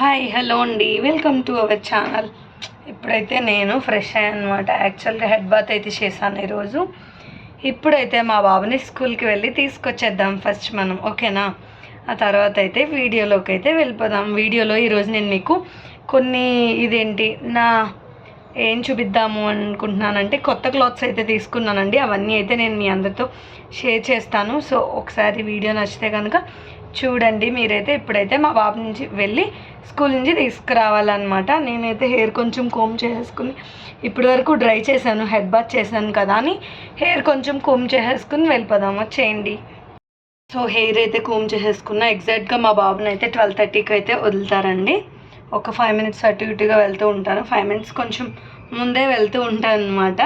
Hi hello అండి. Welcome to our channel ఇప్పుడైతే నేను ఫ్రెష్ అయ్యాను అనమాట యాక్చువల్గా హెడ్ బాత్ అయితే చేశాను ఈరోజు. ఇప్పుడైతే మా బాబుని స్కూల్కి వెళ్ళి తీసుకొచ్చేద్దాం ఫస్ట్ మనం ఓకేనా? ఆ తర్వాత అయితే వీడియోలోకి అయితే వెళ్ళిపోదాం. వీడియోలో ఈరోజు నేను మీకు కొన్ని ఇదేంటి నా ఏం చూపిద్దాము అనుకుంటున్నానంటే కొత్త క్లాత్స్ అయితే తీసుకున్నానండి. అవన్నీ అయితే నేను మీ అందరితో షేర్ చేస్తాను. సో ఒకసారి వీడియో నచ్చితే కనుక చూడండి మీరైతే ఇప్పుడైతే మా బాబు నుంచి వెళ్ళి స్కూల్ నుంచి తీసుకురావాలన్నమాట. నేనైతే హెయిర్ కొంచెం కోమ్ చేసుకుని ఇప్పటి వరకు డ్రై చేశాను హెడ్ బాత్ చేశాను కదా అని. హెయిర్ కొంచెం కోమ్ చేసేసుకుని వెళ్ళిపోదాం వచ్చేయండి. సో హెయిర్ అయితే కోమ్ చేసేసుకున్న. ఎగ్జాక్ట్గా మా బాబుని అయితే ట్వెల్వ్ థర్టీకి అయితే వదులుతారండి. ఒక ఫైవ్ మినిట్స్ అటు ఇటుగా వెళ్తూ ఉంటాను ఫైవ్ మినిట్స్ కొంచెం ముందే వెళ్తూ ఉంటాను అనమాట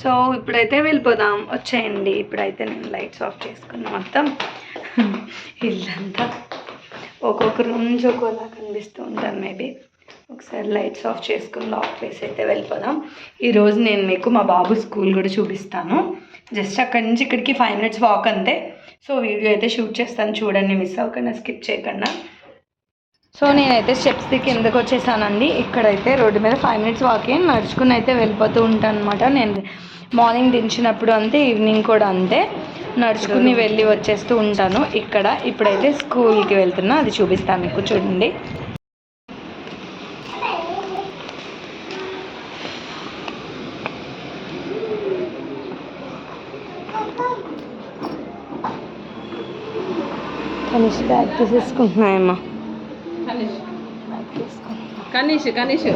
సో ఇప్పుడైతే వెళ్ళిపోదాం వచ్చేయండి. ఇప్పుడైతే నేను లైట్స్ ఆఫ్ చేసుకున్నా మొత్తం ఇల్లంతా ఒక్కొక్క రూమ్ నుంచి ఒక్కోలా కనిపిస్తూ ఉంటాను మేబీ. ఒకసారి లైట్స్ ఆఫ్ చేసుకుని లాక్ ప్లేస్ అయితే వెళ్ళిపోదాం. ఈరోజు నేను మీకు మా బాబు స్కూల్ కూడా చూపిస్తాను. జస్ట్ అక్కడి నుంచి ఇక్కడికి ఫైవ్ మినిట్స్ వాక్ అంతే. సో వీడియో అయితే షూట్ చేస్తాను. చూడండి మిస్ అవ్వకుండా స్కిప్ చేయకుండా. సో నేనైతే స్టెప్స్ దిక్కి ఎందుకు వచ్చేసానండి. ఇక్కడైతే రోడ్డు మీద ఫైవ్ మినిట్స్ వాకింగ్ నడుచుకుని అయితే వెళ్ళిపోతూ ఉంటాను అనమాట నేను మార్నింగ్ దించినప్పుడు అంతే ఈవినింగ్ కూడా అంతే. నడుచుకుని వెళ్ళి వచ్చేస్తూ ఉంటాను. ఇక్కడ ఇప్పుడైతే స్కూల్కి వెళ్తున్నా అది చూపిస్తాను మీకు చూడండి. కనిష్ బ్యాగ్ తీసేసుకుంటున్నాయమ్మా కనీష్ కనీష్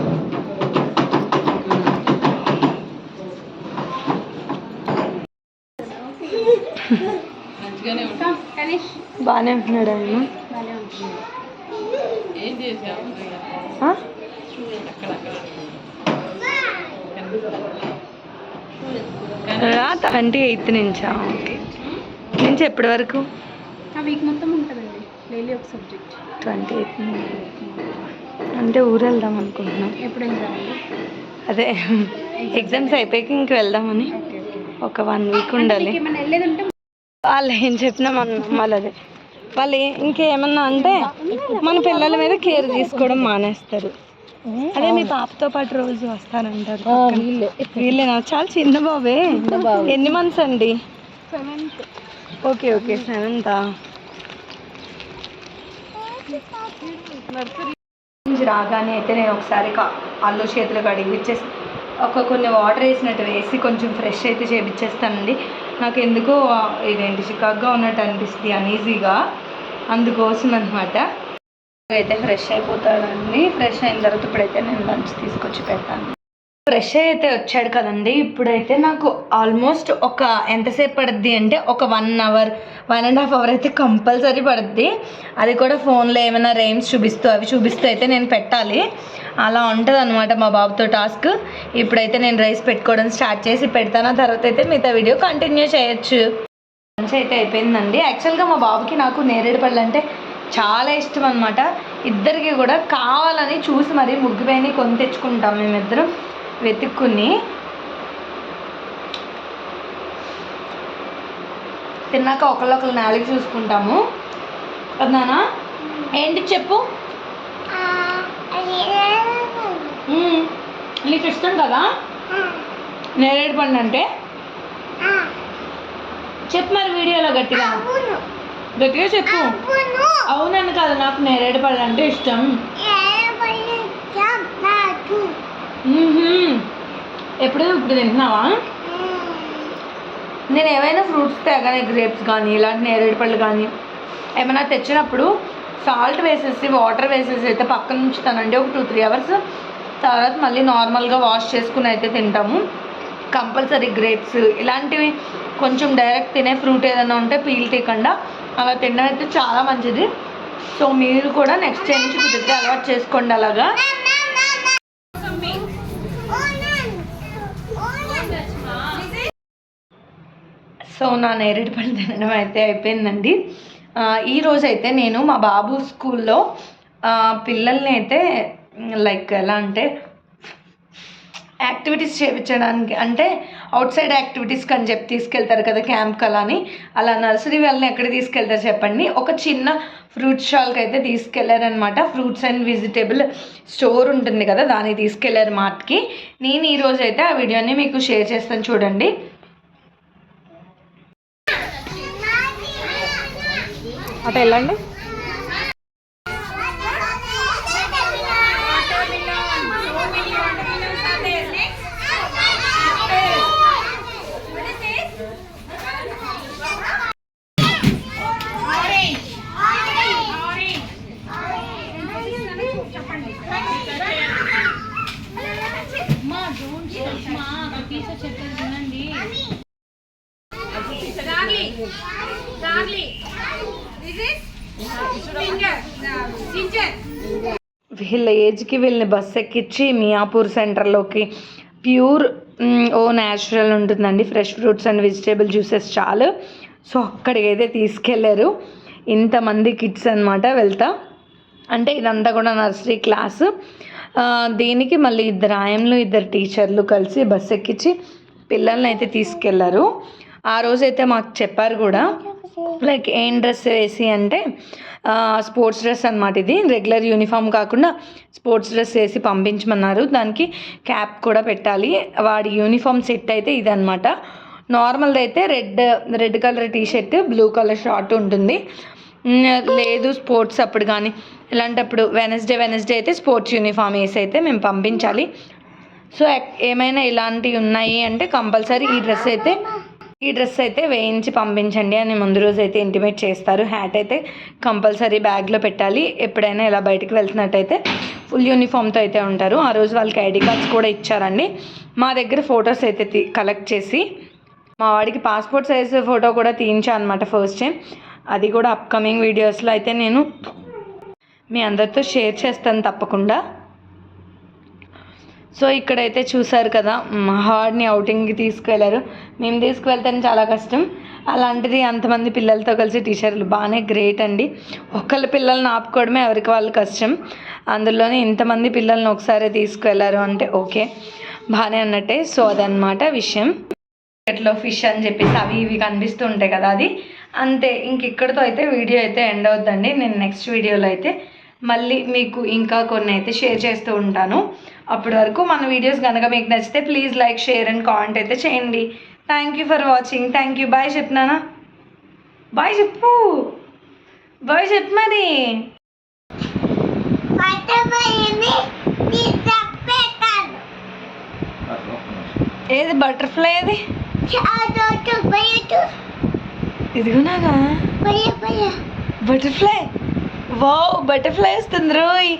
మంచిగానే ఉంటాం కనీష్ బాగానే ఉంటున్నాడు అక్కడక్కడ ట్వంటీ ఎయిత్ నుంచా? ఓకే నుంచి ఎప్పటి వరకు? ఆ వీక్ మొత్తం ఉంటుందండి డైలీ ఒక సబ్జెక్ట్. ట్వంటీ ఎయిత్ అంటే ఊరు వెళ్దాం అనుకుంటున్నాం. ఎప్పుడు అదే. ఎగ్జామ్స్ అయిపోయాక ఇంక వెళ్దామని ఒక వన్ వీక్ ఉండాలి. వాళ్ళు ఏం చెప్పినా మన వాళ్ళదే వాళ్ళు ఇంకేమన్నా అంటే మన పిల్లల మీద కేర్ తీసుకోవడం మానేస్తారు. అదే మీ పాపతో పాటు రోజు వస్తారంటారు పక్కన. వీళ్ళేనా చాలా చిన్న బాబే ఎన్ని మంత్స్ అండి? సెవెంత్ ఓకే ఓకే సెవెంతా రాగానే అయితే నేను ఒకసారి కా- అల్లు చేతులు కడిగి ఇచ్చేసి ఒక కొన్ని వాటర్ వేసినట్టు వేసి కొంచెం ఫ్రెష్ అయితే చేపించేస్తానండి నాకు ఎందుకో ఇదేంటి చికాగ్గా ఉన్నట్టు అనిపిస్తుంది అనీజీగా అందుకోసం అనమాట అయితే ఫ్రెష్ అయిపోతాడండి ఫ్రెష్ అయిన తర్వాత ఇప్పుడైతే నేను లంచ్ తీసుకొచ్చి పెడతాను. ఫ్రెష్ అయితే వచ్చాడు కదండి. ఇప్పుడైతే నాకు ఆల్మోస్ట్ ఒక ఎంతసేపు పడుద్ది అంటే ఒక one hour one and half hour అయితే కంపల్సరీ పడుద్ది. అది కూడా ఫోన్లో ఏమైనా రేమ్స్ చూపిస్తూ అవి చూపిస్తూ అయితే నేను పెట్టాలి. అలా ఉంటుంది అనమాట మా బాబుతో టాస్క్. ఇప్పుడైతే నేను రైస్ పెట్టుకోవడం స్టార్ట్ చేసి పెడతాను. ఆ తర్వాత అయితే మిగతా వీడియో కంటిన్యూ చేయొచ్చు. లంచ్ అయితే అయిపోయిందండి. యాక్చువల్గా మా బాబుకి నాకు నేరేడు పళ్ళు అంటే చాలా ఇష్టం అనమాట ఇద్దరికి కూడా కావాలని చూసి మరీ ముగ్గుపోయి కొని తెచ్చుకుంటాం మేమిద్దరం. వెతుక్కుని తిన్నాక ఒకళ్ళొకళ్ళు నాలుగు చూసుకుంటాము. అన్నానా ఏంటి చెప్పు. నీకు ఇష్టం కదా? నేరేడు పండు అంటే? చెప్పు మరి వీడియోలో గట్టిగా? గట్టిగా చెప్పు. అవునని కాదు నాకు నేరేడు పళ్ళు అంటే ఇష్టం. ఎప్పుడు ఇప్పుడు తింటున్నావా? నేను ఏమైనా ఫ్రూట్స్ తేగానే గ్రేప్స్ కానీ ఇలాంటి నేరేడు పళ్ళు కానీ ఏమైనా తెచ్చినప్పుడు సాల్ట్ వేసేసి వాటర్ వేసేసి అయితే పక్కన ఉంచుతానండి. ఒక టూ త్రీ అవర్స్ తర్వాత మళ్ళీ నార్మల్గా వాష్ చేసుకుని అయితే తింటాము. కంపల్సరీ గ్రేప్స్ ఇలాంటివి కొంచెం డైరెక్ట్ తినే ఫ్రూట్ ఏదైనా ఉంటే పీల్ తీయకుండా అలా తినడం అయితే చాలా మంచిది. సో మీరు కూడా నెక్స్ట్ టైం నుంచి కుదిరితే అలవాటు చేసుకోండి అలాగా. సో నా నేరేడు పళ్ళు తినడం అయితే అయిపోయిందండి. ఈరోజు అయితే నేను మా బాబు స్కూల్లో పిల్లల్ని అయితే లైక్ ఎలా అంటే యాక్టివిటీస్ చేయించడానికి అంటే అవుట్ సైడ్ యాక్టివిటీస్కి అని చెప్పి తీసుకెళ్తారు కదా క్యాంప్కి అలా అని అలా నర్సరీ వాళ్ళని ఎక్కడ తీసుకెళ్తారు చెప్పండి. ఒక చిన్న ఫ్రూట్ స్టాల్కి అయితే తీసుకెళ్ళారనమాట ఫ్రూట్స్ అండ్ వెజిటేబుల్ స్టోర్ ఉంటుంది కదా దానికి తీసుకెళ్ళారు మార్ట్కి. నేను ఈరోజు అయితే ఆ వీడియోని మీకు షేర్ చేస్తాను చూడండి. అటు వెళ్ళండి. వీళ్ళ ఏజ్కి వీళ్ళని బస్ ఎక్కించి మియాపూర్ సెంటర్లోకి ప్యూర్ ఓ న్యాచురల్ ఉంటుందండి. Fresh fruits and vegetable juices చాలు. సో అక్కడికి అయితే తీసుకెళ్ళారు ఇంతమంది కిడ్స్ అనమాట వెళ్తా. అంటే ఇదంతా కూడా నర్సరీ క్లాస్. దీనికి మళ్ళీ ఇద్దరు ఆయమ్లు ఇద్దరు టీచర్లు కలిసి బస్ ఎక్కించి పిల్లల్ని అయితే తీసుకెళ్ళారు. ఆ రోజైతే మాకు చెప్పారు కూడా. లైక్ ఏం డ్రెస్ వేసి అంటే స్పోర్ట్స్ డ్రెస్ అనమాట ఇది. రెగ్యులర్ యూనిఫామ్ కాకుండా స్పోర్ట్స్ డ్రెస్ వేసి పంపించమన్నారు. దానికి క్యాప్ కూడా పెట్టాలి. వాడి యూనిఫామ్ సెట్ అయితే ఇదనమాట నార్మల్ది అయితే red red colour T shirt blue colour short ఉంటుంది. లేదు స్పోర్ట్స్ అప్పుడు కానీ. ఇలాంటప్పుడు వెనస్డే వెనస్డే అయితే స్పోర్ట్స్ యూనిఫామ్ వేసి అయితే మేము పంపించాలి. సో ఏమైనా ఇలాంటివి ఉన్నాయి అంటే కంపల్సరీ ఈ డ్రెస్ అయితే ఈ డ్రెస్ అయితే వేయించి పంపించండి అని ముందు రోజు అయితే ఇంటిమేట్ చేస్తారు. హ్యాట్ అయితే కంపల్సరీ బ్యాగ్లో పెట్టాలి. ఎప్పుడైనా ఇలా బయటికి వెళ్తున్నట్టయితే ఫుల్ యూనిఫామ్తో అయితే ఉంటారు. ఆ రోజు వాళ్ళకి ఐడి కార్డ్స్ కూడా ఇచ్చారండి. మా దగ్గర ఫొటోస్ అయితే తీ కలెక్ట్ చేసి మా వాడికి పాస్పోర్ట్ సైజ్ ఫోటో కూడా తీయించా అనమాట ఫస్ట్ టైం అది కూడా అప్కమింగ్ వీడియోస్లో అయితే నేను మీ అందరితో షేర్ చేస్తాను తప్పకుండా. సో ఇక్కడైతే చూసారు కదా మా అవుటింగ్కి తీసుకువెళ్ళారు మేము తీసుకువెళ్తాను చాలా కష్టం. అలాంటిది అంతమంది పిల్లలతో కలిసి టీచర్లు బాగానే గ్రేట్ అండి. ఒకళ్ళ పిల్లల్ని ఆపుకోవడమే ఎవరికి వాళ్ళు కష్టం. అందులోనే ఇంతమంది పిల్లల్ని ఒకసారి తీసుకువెళ్ళారు అంటే ఓకే. బాగానే అన్నట్టే సో అదనమాట విషయం. మార్కెట్లో ఫిష్ అని చెప్పేసి అవి ఇవి కనిపిస్తూ ఉంటాయి కదా అది. అంతే ఇంక ఇక్కడితో అయితే వీడియో అయితే ఎండ్ అవుద్దండి. నేను నెక్స్ట్ వీడియోలో అయితే మళ్ళీ మీకు ఇంకా కొన్ని అయితే షేర్ చేస్తూ ఉంటాను. అప్పటి వరకు మన వీడియోస్ కనుక మీకు నచ్చితే please like share and comment అయితే చేయండి. Thank you for watching thank you bye చెప్పినానా bye చెప్పు. బాయ్ చెప్పు మరి. ఏది బటర్ఫ్లై అది ఇదిగునాగా బటర్ఫ్లై వావ్ బటర్ఫ్లై వస్తుంది రోయ్.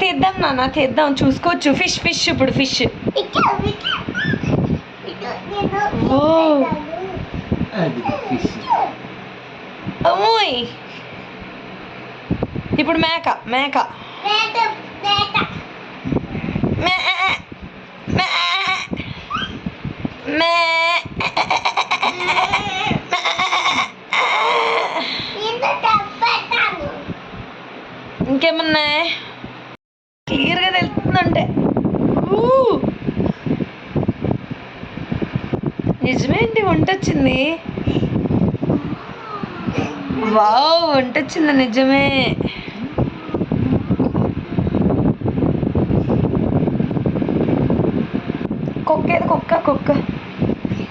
తీద్దాం నాన్న తీద్దాం. చూసుకోవచ్చు. ఫిష్ ఫిష్ ఇప్పుడు ఫిష్. అమ్మోయ్. ఇప్పుడు మేక మేక. మే మే మే ఇంకేమున్నాయి? క్లియర్గా తెలుస్తుందంటే. నిజమేంటి వంట వచ్చింది వావ్ వంట వచ్చింది నిజమే. కుక్క ఏది కుక్క కుక్క.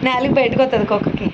నాలుగు బయటకు వస్తుంది కుక్కకి.